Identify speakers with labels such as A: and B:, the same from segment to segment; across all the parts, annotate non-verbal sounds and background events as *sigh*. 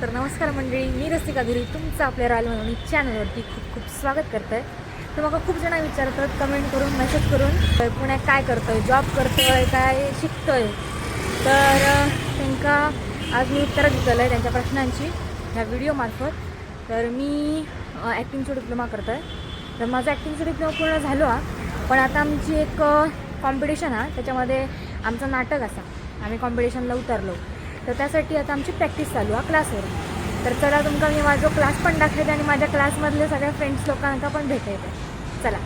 A: तर नमस्कार मंडळी मी रसिका धुरी तुमचं आपल्या रॉयल म्हणून चॅनलवरती खूप खूप स्वागत करत आहे तर मला खूप जण विचारतात कमेंट करून मेसेज करून पुण्यात काय करतोय जॉब करतोय काय शिकतोय? तर त्यांना त्यांका आज मी उत्तरं दिलेलं आहे त्यांच्या प्रश्नांची ह्या व्हिडिओमार्फत तर मी ॲक्टिंगचा डिप्लोमा करतो आहे तर माझा ॲक्टिंगचा डिप्लोमा पूर्ण झालो हा. पण आता आमची एक कॉम्पिटिशन हा. त्याच्यामध्ये आमचं नाटक असा. आम्ही कॉम्पिटिशनला उतरलो. तर त्यासाठी आता आमची प्रॅक्टिस चालू आहे क्लासवर तर चला तुमका मी माझा क्लास पण दाखवते आणि माझ्या क्लासमधले सगळ्या फ्रेंड्स लोकांना पण भेटायचं. चला.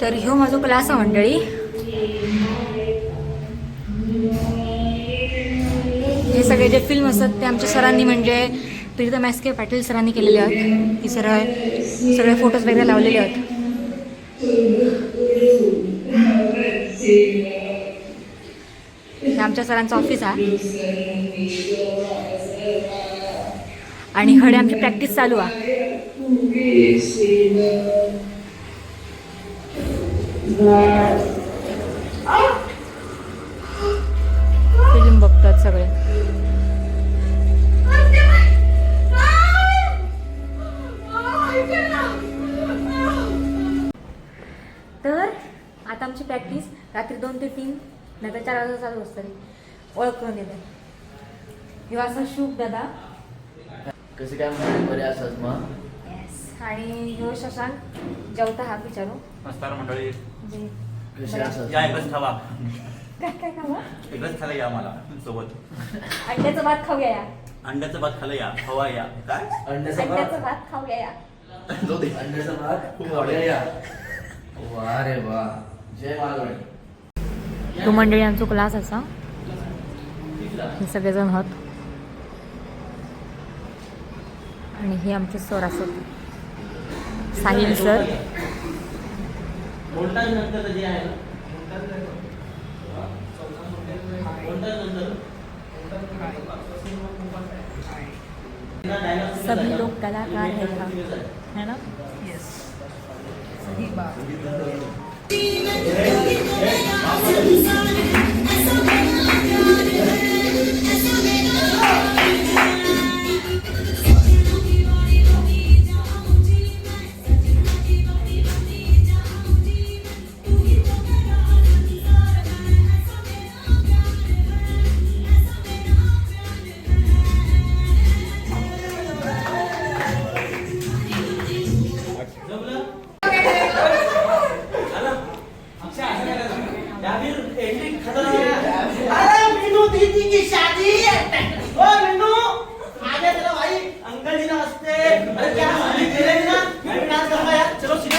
A: तर ह्यो माझो क्लास आहे मंडळी. हे सगळे जे फिल्म असतात ते आमच्या सरांनी म्हणजे प्रीतम एस के पाटील सरांनी केलेले आहेत. हे सर सगळे फोटोज वगैरे लावलेले आहेत. हे आमच्या सरांचं ऑफिस आहे. आणि हडे आमची प्रॅक्टिस चालू आहे. नाही तर चार वाजता चालू असतं ओळख करून येते ह्यो असा शुभ दादा.
B: कसे काय म्हणते बरे असतात मग?
A: येस आणि ह्यो शशांक जेवता हा विचारू.
C: नमस्कार मंडळी.
A: जे.
B: कसे असतात?
C: या एकच खावा.
A: काय काय खावा?
C: एकच खायला या मला सोबत.
A: अंड्याचं भात खाऊया या.
C: अंड्याचं भात खायला या हवा या. काय?
B: अंड्याचा
A: अंड्याचं
B: भात
A: भात खाऊया या.
C: जाऊ दे.
B: अंड्याचा भात आवडेल या. वा रे वा जय मालवणी
A: तो मंडळी आमचो क्लास असा. हे सगळेजण होत. आणि हे आमचे सर असत. साहिल सर.
C: आहे
A: सभी लोग कलाकार है यहाँ है ना
D: नमस्ते अरे क्या शादी दे रहे हैं ना मैं भी डांस करूंगा यार चलो सीखो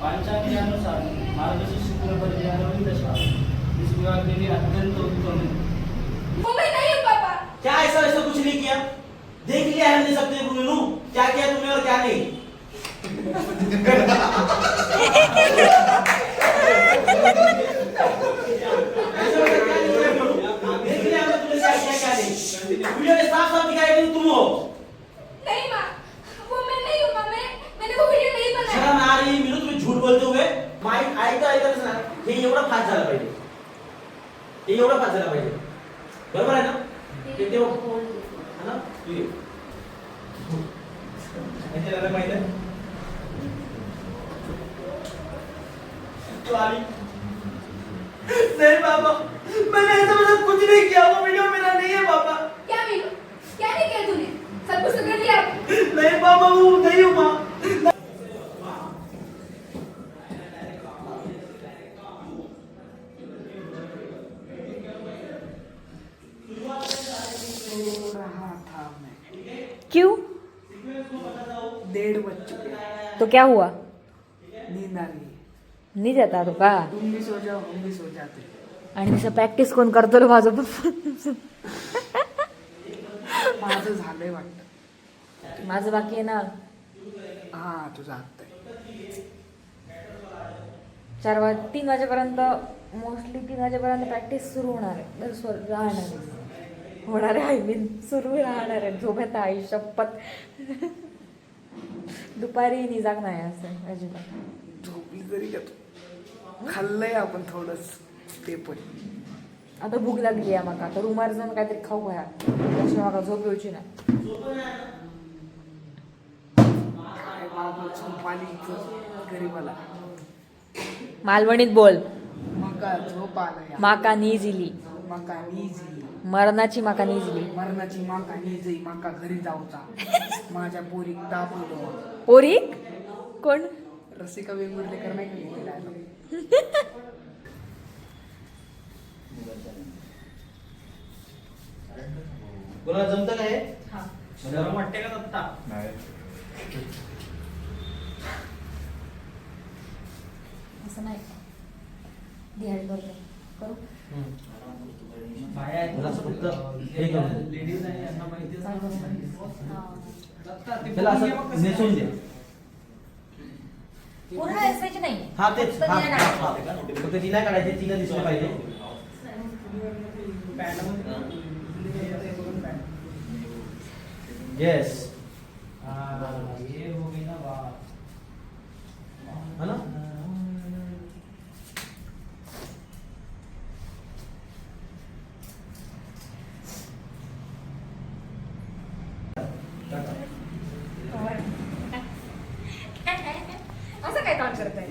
E: पांचांग के अनुसार मार्गशीर्ष शुक्ल पर ग्यारहवीं दशा इस विभाग के लिए अत्यंत उत्तम है
D: क्या ऐसा ऐसा कुछ नहीं किया? देख लिया है हमने सबने मीनू क्या किया तुमने और क्या नहीं? *laughs* नहीं पापा मैंने ऐसा मतलब कुछ नहीं किया वो वीडियो मेरा नहीं है पापा
F: क्या वीडियो क्या नहीं किया तूने? सब कुछ कर लिया।
D: नहीं पापा वो नहीं हूँ माँ
A: क्यों
G: डेढ़ बज चुके
A: तो क्या हुआ?
G: नींद आ रही है।
A: नाही जाता तो का?
G: तुम भी सो जाओ हम भी सो जाते
A: आणि तसं प्रॅक्टिस कोण करतो माझं?
G: माझं झालंय वाटतं.
A: माझं बाकी आहे ना?
G: हा तुझं आत्ता
A: चार वाज तीन वाजेपर्यंत मोस्टली तीन वाजेपर्यंत प्रॅक्टिस सुरू होणार आहे. सॉरी राहणार आहे. होणार आहे आय मीन सुरू राहणार आहे. झोपेत आई शपथ. दुपारी नि जागणार आहे असं अजिबात.
G: झोपली तरी का तू? खाल्लंय आपण थोडंच ते पण.
A: आता भूक लागली आहे माका तर रुमार जाऊन काहीतरी खाऊ घ्या. त्याशिवाय माका झोप येऊची ना
G: गरीबाला.
A: मालवणीत बोल.
G: मका झोप आला
A: माका निजिली
G: मका निजी
A: मरणाची माका निजली
G: मरणाची माका निजई माका घरी जाऊचा. माझ्या पोरीक दाबलो
A: पोरी कोण?
G: रसिका वेगवेगळे नाही का
D: कोणाला जमतं काय
E: गरम वाटते. का दत्ता
A: असं नाही करू?
E: बाया आहेत.
D: फक्त हे करून. दे.
E: लेडीज आहे यांना नाही. दत्ता, ते
D: त्याला
E: बघून घे
D: असं
E: मग कसं
D: नेसून दे
A: पूर्ण नाही
D: हा तेच हा, हा. हा. फक्त तिला काढायचे तिला दिसलं पाहिजे. येस
E: हा, ये हो गई ना बात.
D: हा ना
A: असं काय काम करताय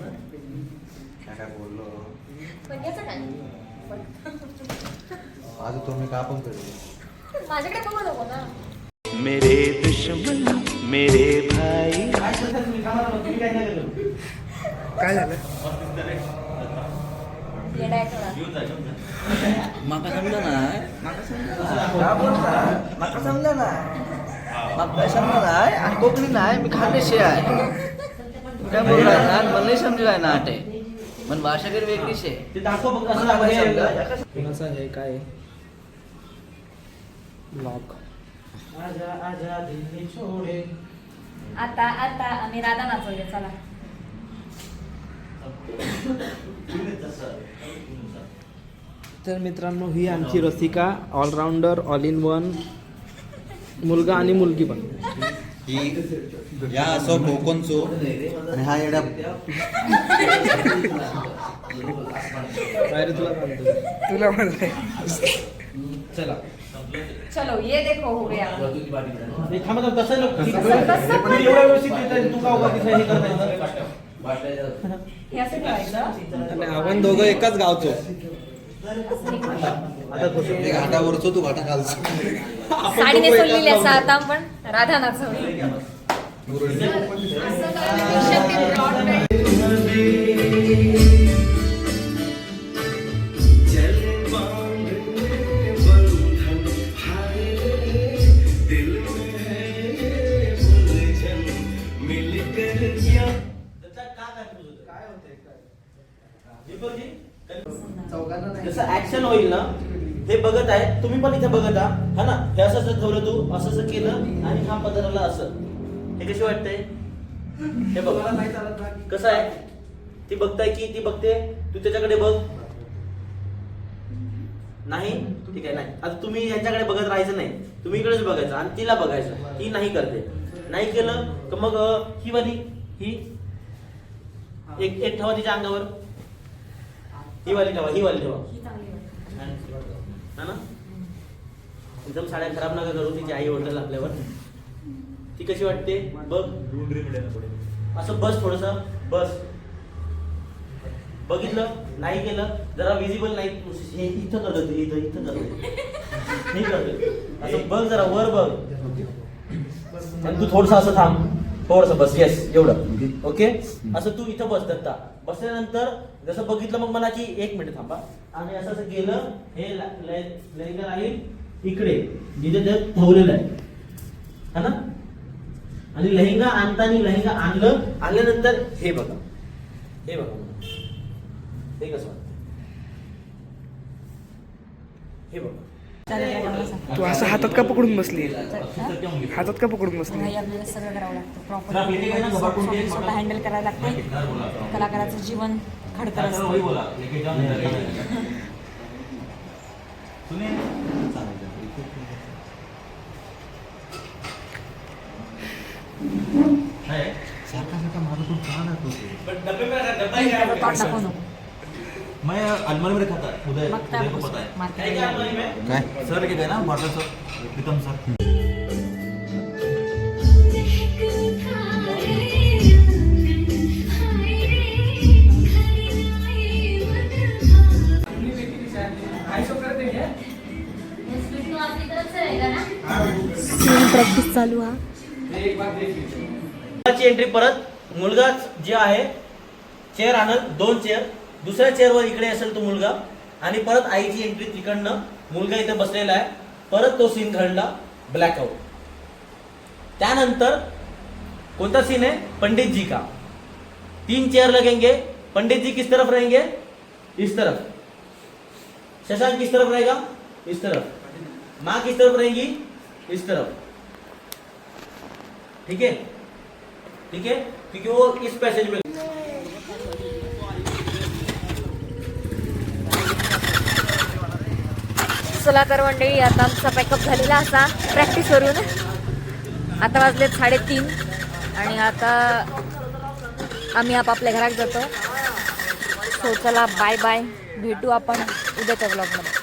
A: पण याचं काय
H: आज तुम्ही का पण करेल
A: माझ्याकडे बघू नको ना.
I: मेरे दुश्मन मेरे भाई.
D: काय करू
G: झालं?
A: आहे
B: माका समजा ना माका समजा ना. माका समजा नाही आणि कोकणी नाही मी खानदेशी आहे. काय बोलणार ना मला नाही समजाय ना आटे पण भाषा काही वेगळीच आहे.
D: ते दाखव
B: समजा,
D: बघ.
G: कुणाचा आहे? काय ब्लॉग
D: आजा आजा दिल्ली छोडे.
A: आता आता आम्ही राधा नाचवूया चला.
G: तर मित्रांनो ही आमची Rasika allrounder all in one मुलगा आणि मुलगी पण.
H: ही या असो कोकणचो. आणि हा येडा
G: तुला सांगतो तुला म्हणतोय चला.
A: चलो ये देखो हो गया।
D: हे थांबा थांबा, तसं नको.
A: तसं- तसं पण-
D: एवढं व्यवस्थित देताय, तू का उगा तिथं हे करताय
A: हे असं ठेवायचं.
G: आणि आपण दोघं एकाच गावचो.
D: आता कसं
H: एक घाटावरचो तू घाटा खालचो
A: साडी नेसवलेली असा आता आपण. राधा नाचवली
D: जसं ऍक्शन होईल ना हे बघत आहे. तुम्ही पण इथे बघत आहात हा ना? हे असं असं ठेवलं तू असं असं केलं आणि हा पदरला असं. हे कशी वाटतंय? हे बघ. कसं आहे? ती बघताय की ती बघते? तू त्याच्याकडे बघ. नाही? ठीक आहे नाही. आता तुम्ही यांच्याकडे बघत राहायचं नाही. तुम्ही इकडेच बघायचं आणि तिला बघायचं. ही नाही करते. नाही केलं तर मग ही वाली ही? एक एक ठेवा तिच्या अंगावर. ही वाली ठेवा ही वाली ठेवा.
A: ही
D: ना? एकदम साड्या खराब नका करू तिची आई ओरडेल आपल्यावर. ती कशी वाटते? बघ. असं बस थोडस. बस. बघितलं नाही केलं जरा विजिबल नाही. हे इथं करत इथं इथं करत हे करत असं बघ जरा वर बघ. आणि तू थोडस असं थांब. थोडस बस येस एवढं. ओके असं तू इथं बस दत्ता. बसल्यानंतर जसं बघितलं मग मला की एक मिनिट थांबा. आणि असं असं गेलं हे लेंगर राहील इकडे. जिथे ते ठेवलेलं आहे. है ना? आणि लहिंगा आणताना लहिंगा आणलं आणल्यानंतर हे बघा. हे बघा हे कसं वाटतं हे बघा.
G: तू असं हातात का पकडून बसली? हातात का पकडून बसली?
A: आपल्याला सगळं करावं लागतं.
C: ना,
A: प्रॉपर. स्वतः हँडल करायला लागते. कलाकाराचं जीवन खडतर
C: वही
A: असतं.
C: बोला. है उदय
A: काय
C: है
H: काय?
C: सर गए ना? Water sir Pritam sir.
A: Practice चालू हा.
D: मुलगाची एंट्री परत मुलगा जे आहे चेअर आणत दोन चेअर दुसऱ्या चेअरवर इकडे असेल तो मुलगा. आणि परत आईची एंट्री तिकडनं मुलगा इथे बसलेला आहे. परत तो सीन घडला ब्लॅकआउट त्यानंतर कोणता सीन है पंडित जी का? तीन चेयर लगेंगे. पंडित जी किस तरफ रहेंगे? इस तरफ. शशांक किस तरफ रहेगा? इस तरफ. माँ किस तरफ रहेंगी? इस तरफ. ठीक है? ठीक है? क्योंकि वो इस पैसेज में
A: चला तर मंडळी आता आमचा पॅकअप झालेला असा. प्रॅक्टिस करून. आता वाजले साडेतीन. आणि आता आम्ही आपापल्या घरात जातो. सो चला बाय बाय भेटू आपण उद्याच्या ब्लॉगमध्ये